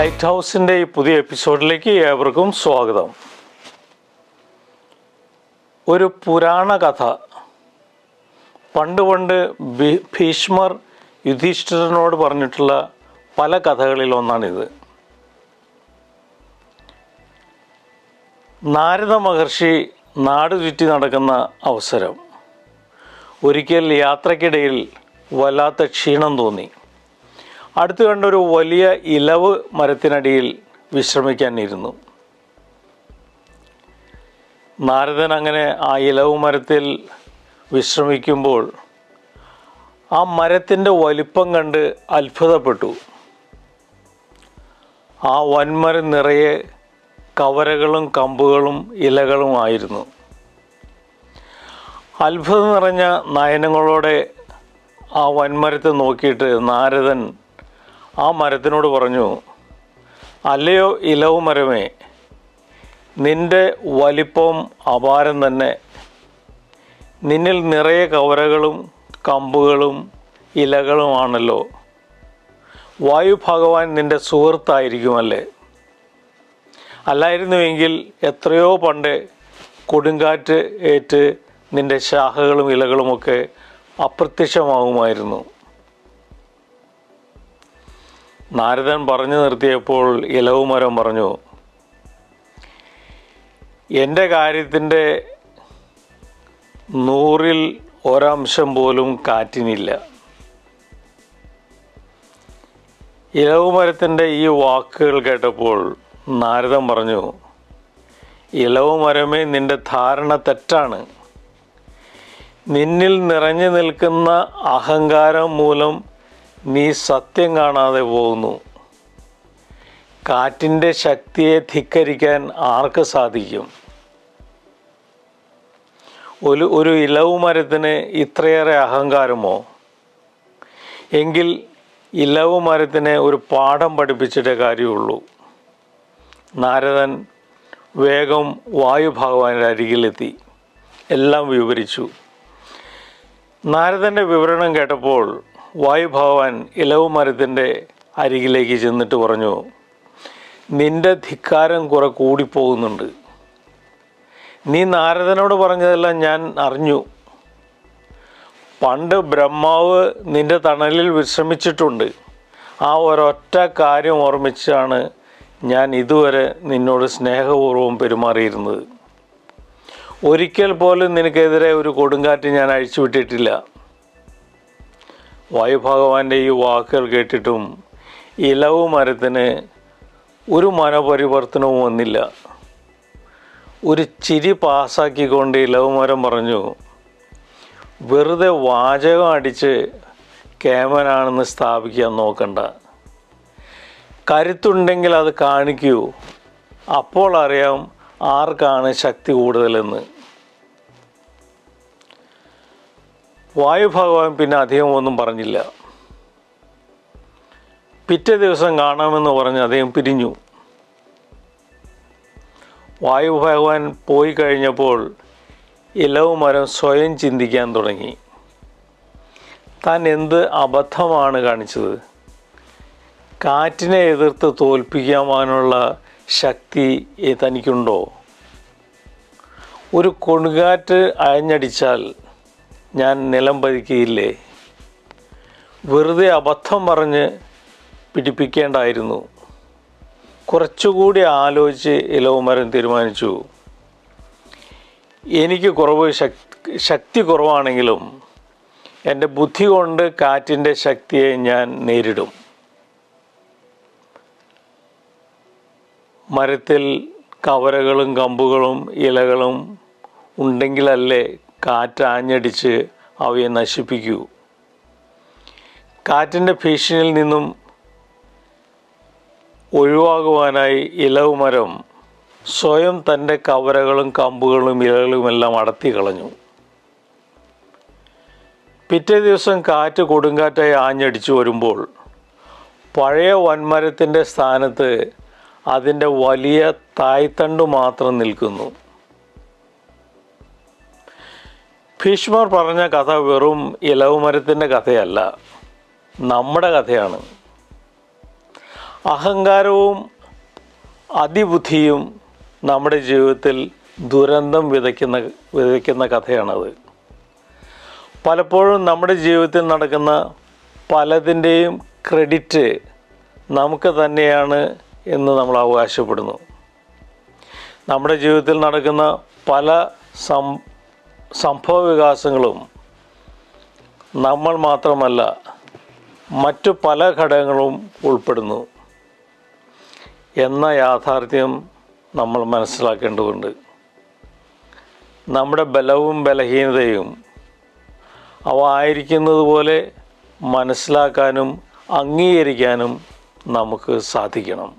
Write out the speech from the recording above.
Light ഹൗസിന്റെ ഈ പുതിയ എപ്പിസോഡിലേക്ക് ഏവർക്കും സ്വാഗതം. ഒരു പുരാണ കഥ. പണ്ട് പണ്ട് ഭീഷ്മർ യുധിഷ്ഠിരനോട് പറഞ്ഞിട്ടുള്ള പല കഥകളിൽ ഒന്നാണിത്. നാരദ മഹർഷി നാട് ചുറ്റി നടക്കുന്ന അവസരം. ഒരിക്കൽ യാത്രക്കിടയിൽ വല്ലാത്ത ക്ഷീണം തോന്നി. അടുത്ത് കണ്ടൊരു വലിയ ഇലവ് മരത്തിനടിയിൽ വിശ്രമിക്കാൻ ഇരുന്നു. നാരദൻ അങ്ങനെ ആ ഇലവ് മരത്തിൽ വിശ്രമിക്കുമ്പോൾ ആ മരത്തിന്റെ വലിപ്പം കണ്ട് അത്ഭുതപ്പെട്ടു. ആ വൻമരം നിറയെ കവരകളും കമ്പുകളും ഇലകളും ആയിരുന്നു. അത്ഭുതം നിറഞ്ഞ നയനങ്ങളോടെ ആ വൻമരത്തെ നോക്കിയിട്ട് നാരദൻ ആ മരത്തിനോട് പറഞ്ഞു അല്ലയോ ഇലവു മരമേ നിന്റെ വലിപ്പം അപാരം തന്നെ. നിന്നിൽ നിറയെ കവരകളും കമ്പുകളും ഇലകളുമാണല്ലോ. വായു ഭഗവാൻ നിന്റെ സുഹൃത്തായിരിക്കുമല്ലേ? അല്ലായിരുന്നുവെങ്കിൽ എത്രയോ പണ്ട് കൊടുങ്കാറ്റ് ഏറ്റ് നിന്റെ ശാഖകളും ഇലകളുമൊക്കെ അപ്രത്യക്ഷമാകുമായിരുന്നു. നാരദൻ പറഞ്ഞു നിർത്തിയപ്പോൾ ഇലവുമരം പറഞ്ഞു എന്റെ കാര്യത്തിന്റെ നൂറിൽ ഒരംശം പോലും കാറ്റിനില്ല. ഇലവുമരത്തിന്റെ ഈ വാക്കുകൾ കേട്ടപ്പോൾ നാരദൻ പറഞ്ഞു ഇലവുമരമേ നിന്റെ ധാരണ തെറ്റാണ്. നിന്നിൽ നിറഞ്ഞു നിൽക്കുന്ന അഹങ്കാരം മൂലം നീ സത്യം കാണാതെ പോകുന്നു. കാറ്റിന്റെ ശക്തിയെ ധിക്കരിക്കാൻ ആർക്ക് സാധിക്കും? ഒരു ഒരു ഇലവു മരത്തിന് ഇത്രയേറെ അഹങ്കാരമോ? എങ്കിൽ ഇലവു മരത്തിനെ ഒരു പാഠം പഠിപ്പിച്ചിട്ടേ കാര്യമുള്ളൂ. നാരദൻ വേഗം വായു ഭഗവാന്റെ അരികിലെത്തി. എല്ലാം വിവരിച്ചു. നാരദന്റെ വിവരണം കേട്ടപ്പോൾ വായു ഇലവ് ഇലവു മരത്തിന്റെ അരികിലേക്ക് ചെന്നിട്ട് പറഞ്ഞു നിന്റെ ധിക്കാരം കുറെ കൂടിപ്പോകുന്നുണ്ട്. നീ നാരദനോട് പറഞ്ഞതെല്ലാം ഞാൻ അറിഞ്ഞു. പണ്ട് ബ്രഹ്മാവ് നിന്റെ തണലിൽ വിശ്രമിച്ചിട്ടുണ്ട്. ആ ഒരൊറ്റ കാര്യം ഓർമ്മിച്ചാണ് ഞാൻ ഇതുവരെ നിന്നോട് സ്നേഹപൂർവം പെരുമാറിയിരുന്നത്. ഒരിക്കൽ പോലും നിനക്കെതിരെ ഒരു കൊടുങ്കാറ്റ് ഞാൻ അഴിച്ചുവിട്ടിട്ടില്ല. വായുഭഗവാന്റെ ഈ വാക്കുകൾ കേട്ടിട്ടും ഇലവ് മരത്തിന് ഒരു മനപരിവർത്തനവും വന്നില്ല. ഒരു ചിരി പാസ്സാക്കിക്കൊണ്ട് ഇലവ് മരം പറഞ്ഞു വെറുതെ വാചകം അടിച്ച് കേമനാണെന്ന് സ്ഥാപിക്കാൻ നോക്കണ്ട. കരുത്തുണ്ടെങ്കിൽ അത് കാണിക്കൂ. അപ്പോൾ അറിയാം ആർക്കാണ് ശക്തി കൂടുതലെന്ന്. വായു ഭഗവാൻ പിന്നെ അധികം ഒന്നും പറഞ്ഞില്ല. പിറ്റേ ദിവസം കാണാമെന്ന് പറഞ്ഞ് അദ്ദേഹം പിരിഞ്ഞു. വായു ഭഗവാൻ പോയി കഴിഞ്ഞപ്പോൾ ഇലവ് മരം സ്വയം ചിന്തിക്കാൻ തുടങ്ങി. താൻ എന്ത് അബദ്ധമാണ് കാണിച്ചത്? കാറ്റിനെ എതിർത്ത് തോൽപ്പിക്കാനുള്ള ശക്തി തനിക്കുണ്ടോ? ഒരു കൊടുങ്കാറ്റ് അയഞ്ഞടിച്ചാൽ ഞാൻ നിലം പതിക്കുകയില്ലേ വെറുതെ അബദ്ധം പറഞ്ഞ് പിടിപ്പിക്കേണ്ടായിരുന്നു. കുറച്ചുകൂടി ആലോചിച്ച് ഇലവുമരം തീരുമാനിച്ചു. എനിക്ക് കുറവ് ശക്തി ശക്തി കുറവാണെങ്കിലും എന്റെ ബുദ്ധി കൊണ്ട് കാറ്റിന്റെ ശക്തിയെ ഞാൻ നേരിടും. മരത്തിൽ കവരകളും കമ്പുകളും ഇലകളും ഉണ്ടെങ്കിലല്ലേ കാറ്റ് ആഞ്ഞടിച്ച് അവയെ നശിപ്പിക്കൂ. കാറ്റിന്റെ ഭീഷണിയിൽ നിന്നും ഒഴിവാകുവാനായി ഇലവ് മരം സ്വയം തന്റെ കവരകളും കമ്പുകളും ഇലകളുമെല്ലാം അടത്തി കളഞ്ഞു പിറ്റേ ദിവസം കാറ്റ് കൊടുങ്കാറ്റായി ആഞ്ഞടിച്ചു വരുമ്പോൾ പഴയ വൻമരത്തിന്റെ സ്ഥാനത്ത് അതിന്റെ വലിയ തായ്തണ്ട് മാത്രം നിൽക്കുന്നു. ഭീഷ്മർ പറഞ്ഞ കഥ വെറും ഇലവുമരത്തിന്റെ കഥയല്ല. നമ്മുടെ കഥയാണ്. അഹങ്കാരവും അതിബുദ്ധിയും നമ്മുടെ ജീവിതത്തിൽ ദുരന്തം വിതയ്ക്കുന്ന വിതയ്ക്കുന്ന കഥയാണത്. പലപ്പോഴും നമ്മുടെ ജീവിതത്തിൽ നടക്കുന്ന പലതിന്റെയും ക്രെഡിറ്റ് നമുക്ക് തന്നെയാണ് എന്ന് നമ്മൾ അവകാശപ്പെടുന്നു. നമ്മുടെ ജീവിതത്തിൽ നടക്കുന്ന പല സംഭവ വികാസങ്ങളും നമ്മൾ മാത്രമല്ല മറ്റു പല ഘടകങ്ങളും ഉൾപ്പെടുന്നു എന്ന യാഥാർത്ഥ്യം നമ്മൾ മനസ്സിലാക്കേണ്ടതുണ്ട്. നമ്മുടെ ബലവും ബലഹീനതയും അവ ആയിരിക്കുന്നത് പോലെ മനസ്സിലാക്കാനും അംഗീകരിക്കാനും നമുക്ക് സാധിക്കണം.